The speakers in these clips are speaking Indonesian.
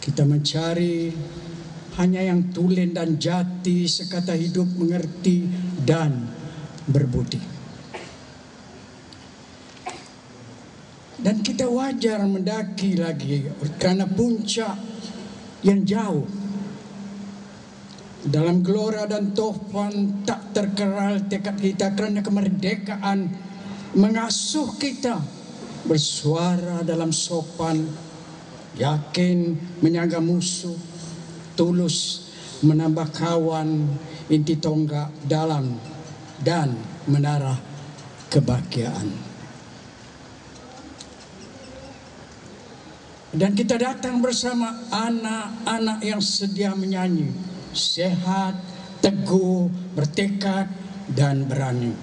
Kita mencari hanya yang tulen dan jati sekata hidup mengerti dan berbudi. Dan kita wajar mendaki lagi karena puncak yang jauh. Dalam gelora dan topan tak terkeral tekad kita kerana kemerdekaan mengasuh kita bersuara dalam sopan yakin menyangga musuh tulus menambah kawan inti tonggak dalam dan menara kebahagiaan. Dan kita datang bersama anak-anak yang sedia menyanyi sehat teguh bertekad dan berani.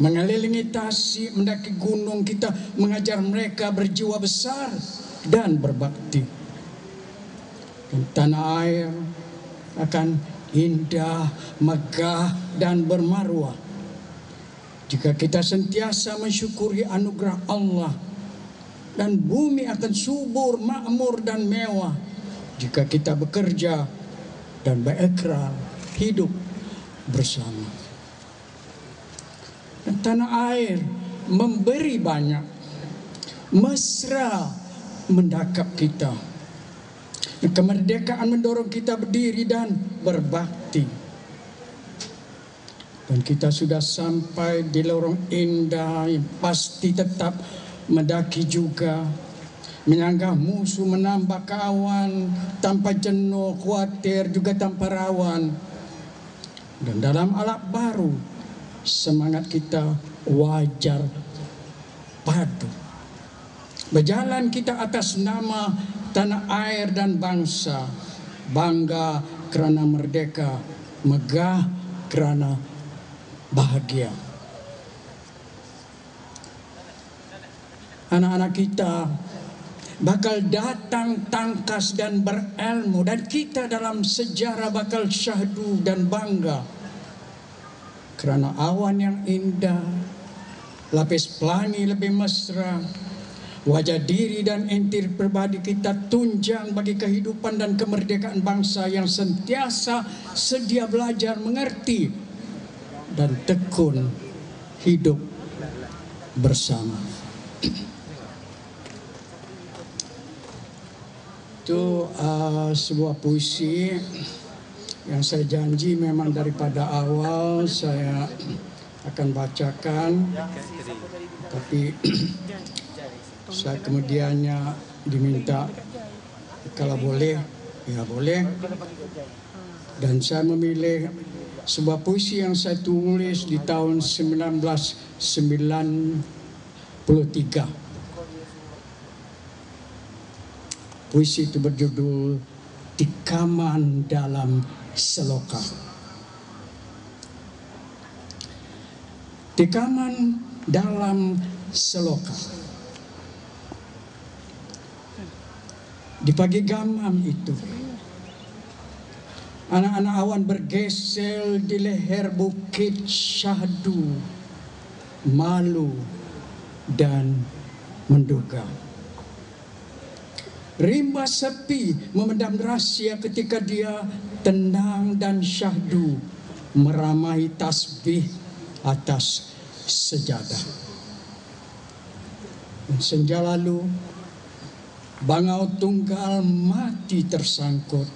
Mengelilingi tasik mendaki gunung kita mengajar mereka berjiwa besar dan berbakti. Dan tanah air akan indah megah dan bermaruah. Jika kita sentiasa mensyukuri anugerah Allah dan bumi akan subur makmur dan mewah. Jika kita bekerja dan berekrar hidup bersama. Tanah air memberi banyak mesra mendakap kita. Kemerdekaan mendorong kita berdiri dan berbakti. Dan kita sudah sampai di lorong indah yang pasti tetap mendaki juga. Menyanggah musuh menambah kawan tanpa jenuh khawatir juga tanpa rawan. Dan dalam alat baru semangat kita wajar padu. Berjalan kita atas nama tanah air dan bangsa, bangga kerana merdeka, megah kerana bahagia. Anak-anak kita bakal datang tangkas dan berilmu dan kita dalam sejarah bakal syahdu dan bangga kerana awan yang indah, lapis pelangi lebih mesra, wajah diri dan intir pribadi kita tunjang bagi kehidupan dan kemerdekaan bangsa yang sentiasa sedia belajar mengerti dan tekun hidup bersama. Itu uh, sebuah puisi yang saya janji memang daripada awal saya akan bacakan tapi saya kemudiannya diminta kalau boleh ya boleh dan saya memilih sebuah puisi yang saya tulis di tahun 1993 puisi itu berjudul Tikaman dalam seloka. Tikaman dalam seloka. Di pagi gamam itu, anak-anak awan bergesel di leher bukit syahdu, malu dan menduga. Rimba sepi memendam rahsia ketika dia tenang dan syahdu meramai tasbih atas sejadah. Senja lalu, bangau tunggal mati tersangkut.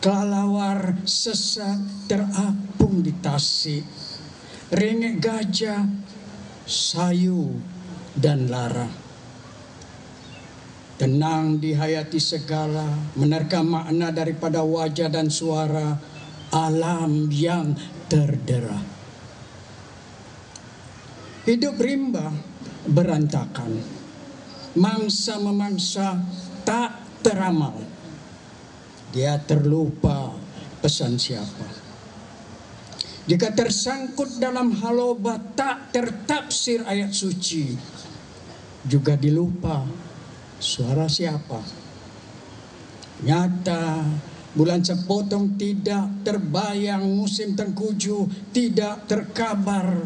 Kelawar sesat terapung di tasik. Rengek gajah, sayu dan lara tenang dihayati segala, menerka makna daripada wajah dan suara alam yang terdera. Hidup rimba berantakan, mangsa memangsa tak teramal. Dia terlupa pesan siapa. Jika tersangkut dalam haloba tak tertapsir ayat suci, juga dilupa Suara siapa? Nyata bulan sepotong tidak terbayang musim tengkuju tidak terkabar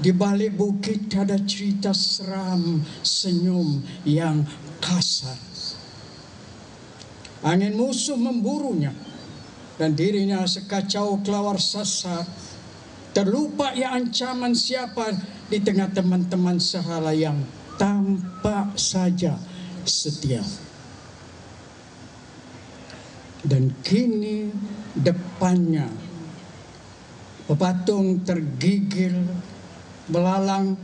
di balik bukit ada cerita seram senyum yang kasar Angin musuh memburunya dan dirinya sekacau kelawar sasar. Terlupa ya ancaman siapa di tengah teman-teman sehala yang tampak saja setia. Dan kini depannya pepatung tergigil belalang